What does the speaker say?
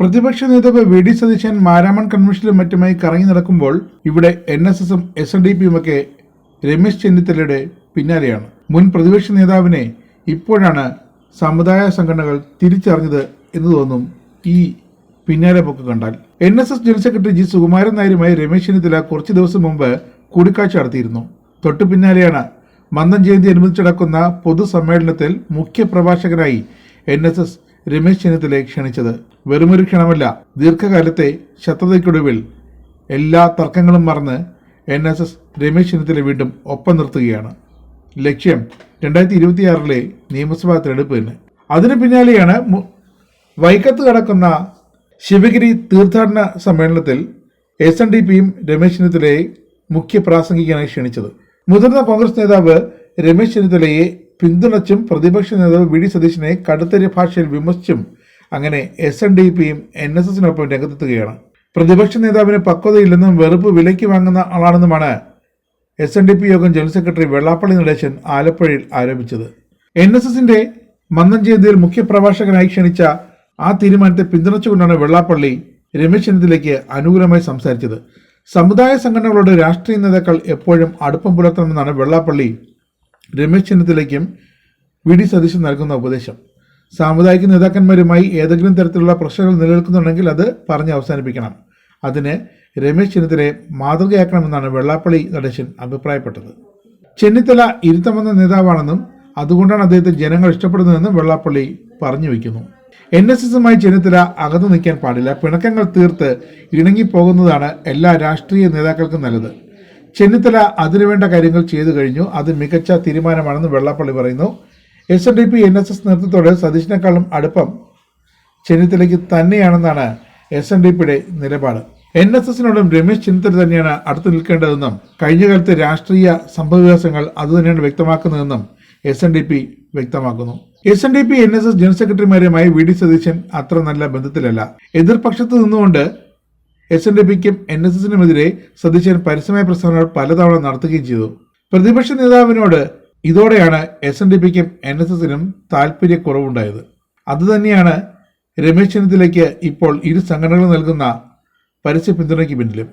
പ്രതിപക്ഷ നേതാവ് V D Satheesan Maramon കൺവെൻഷനിലും മറ്റുമായി കറങ്ങി നടക്കുമ്പോൾ ഇവിടെ എൻ എസ് എസും എസ് എൻ ഡി പിയും ഒക്കെ രമേശ് ചെന്നിത്തലയുടെ പിന്നാലെയാണ്. മുൻ പ്രതിപക്ഷ നേതാവിനെ ഇപ്പോഴാണ് സമുദായ സംഘടനകൾ തിരിച്ചറിഞ്ഞത് എന്ന് തോന്നും ഈ പിന്നാലെ പോക്ക് കണ്ടാൽ. N S S general secretary G Sukumaran നായരുമായി Ramesh Chennithala കുറച്ച് ദിവസം മുമ്പ് കൂടിക്കാഴ്ച നടത്തിയിരുന്നു. തൊട്ടു പിന്നാലെയാണ് മന്ദം ജയന്തി അനുബന്ധിച്ച് പൊതുസമ്മേളനത്തിൽ മുഖ്യപ്രഭാഷകനായി എൻ എസ് എസ് രമേശ് ചെന്നിത്തലയെ ക്ഷണിച്ചത് വെറുമൊരു ക്ഷണമല്ല. ദീർഘകാലത്തെ ശത്രുതയ്ക്കൊടുവിൽ എല്ലാ തർക്കങ്ങളും മറന്ന് N S S Ramesh Chennithala വീണ്ടും ഒപ്പം നിർത്തുകയാണ്. ലക്ഷ്യം രണ്ടായിരത്തി ഇരുപത്തിയാറിലെ നിയമസഭാ തെരഞ്ഞെടുപ്പ് തന്നെ. അതിന് പിന്നാലെയാണ് വൈക്കത്ത് നടക്കുന്ന ശിവഗിരി തീർത്ഥാടന സമ്മേളനത്തിൽ എസ് എൻ ഡി പിയും രമേശ് ചെന്നിത്തലയെ മുഖ്യ പ്രാസംഗികനായി ക്ഷണിച്ചത്. മുതിർന്ന കോൺഗ്രസ് നേതാവ് രമേശ് ചെന്നിത്തലയെ പിന്തുണച്ചും പ്രതിപക്ഷ നേതാവ് വി ഡി സതീശനെ കടുത്ത ഭാഷയിൽ വിമർശിച്ചും അങ്ങനെ എസ് എൻ ഡി പിയും എൻ എസ് എസിനൊപ്പം രംഗത്തെത്തുകയാണ്. പ്രതിപക്ഷ നേതാവിന് പക്വതയില്ലെന്നും വെറുപ്പ് വിലയ്ക്ക് വാങ്ങുന്ന ആളാണെന്നുമാണ് എസ് എൻ ഡി പി യോഗം ജനറൽ സെക്രട്ടറി വെള്ളാപ്പള്ളി നടേശൻ ആലപ്പുഴയിൽ ആരോപിച്ചത്. എൻ എസ് എസിന്റെ മന്ദം ജയന്തിയിൽ മുഖ്യപ്രഭാഷകനായി ക്ഷണിച്ച ആ തീരുമാനത്തെ പിന്തുണച്ചുകൊണ്ടാണ് വെള്ളാപ്പള്ളി രമേശ് ചെന്നിത്തലയ്ക്ക് അനുകൂലമായി സംസാരിച്ചത്. സമുദായ സംഘടനകളോട് രാഷ്ട്രീയ നേതാക്കൾ എപ്പോഴും അടുപ്പം പുലർത്തണമെന്നാണ് വെള്ളാപ്പള്ളി രമേശ് ചെന്നിത്തലയ്ക്കും വി ഡി സതീശൻ നൽകുന്ന ഉപദേശം. സാമുദായിക നേതാക്കന്മാരുമായി ഏതെങ്കിലും തരത്തിലുള്ള പ്രശ്നങ്ങൾ നിലനിൽക്കുന്നുണ്ടെങ്കിൽ അത് പറഞ്ഞ് അവസാനിപ്പിക്കണം. അതിന് രമേശ് ചെന്നിത്തലയെ മാതൃകയാക്കണമെന്നാണ് വെള്ളാപ്പള്ളി നടേശൻ അഭിപ്രായപ്പെട്ടത്. ചെന്നിത്തല ഇരുത്തമെന്ന നേതാവാണെന്നും അതുകൊണ്ടാണ് അദ്ദേഹത്തെ ജനങ്ങൾ ഇഷ്ടപ്പെടുന്നതെന്നും വെള്ളാപ്പള്ളി പറഞ്ഞു വയ്ക്കുന്നു. എൻ എസ് എസുമായി ചെന്നിത്തല അകന്നു നിൽക്കാൻ പാടില്ല. പിണക്കങ്ങൾ തീർത്ത് ഇണങ്ങിപ്പോകുന്നതാണ് എല്ലാ രാഷ്ട്രീയ നേതാക്കൾക്കും നല്ലത്. ചെന്നിത്തല അതിനുവേണ്ട കാര്യങ്ങൾ ചെയ്തു കഴിഞ്ഞു. അത് മികച്ച തീരുമാനമാണെന്ന് വെള്ളാപ്പള്ളി പറയുന്നു. S N D P N S S നേതൃത്വത്തോട് സതീഷിനേക്കാളും അടുപ്പം ചെന്നിത്തലയ്ക്ക് തന്നെയാണെന്നാണ് എസ് എൻ ഡി പിയുടെ നിലപാട്. എൻ എസ് എസിനോടും രമേശ് ചെന്നിത്തല തന്നെയാണ് അടുത്ത് നിൽക്കേണ്ടതെന്നും കഴിഞ്ഞ കാലത്തെ രാഷ്ട്രീയ സംഭവവികാസങ്ങൾ അതുതന്നെയാണ് വ്യക്തമാക്കുന്നതെന്നും എസ് എൻ ഡി പി വ്യക്തമാക്കുന്നു. S N D P N S S general സെക്രട്ടറിമാരുമായി V D Satheesan അത്ര നല്ല ബന്ധത്തിലല്ല. എതിർപക്ഷത്ത് നിന്നുകൊണ്ട് എസ് എൻ ഡി പിക്കും എൻ എസ് എസിനുമെതിരെ സതീശൻ പരസ്യമായ പ്രസ്താവനകൾ പലതവണ നടത്തുകയും ചെയ്തു. പ്രതിപക്ഷ നേതാവിനോട് ഇതോടെയാണ് എസ് എൻ ഡി പിക്കും എൻ എസ് എസിനും താല്പര്യക്കുറവുണ്ടായത് അതുതന്നെയാണ് രമേശ് ചെന്നിത്തലയ്ക്ക് ഇപ്പോൾ ഇരു സംഘടനകൾ നൽകുന്ന പരസ്യ പിന്തുണയ്ക്ക് പിന്നിലും.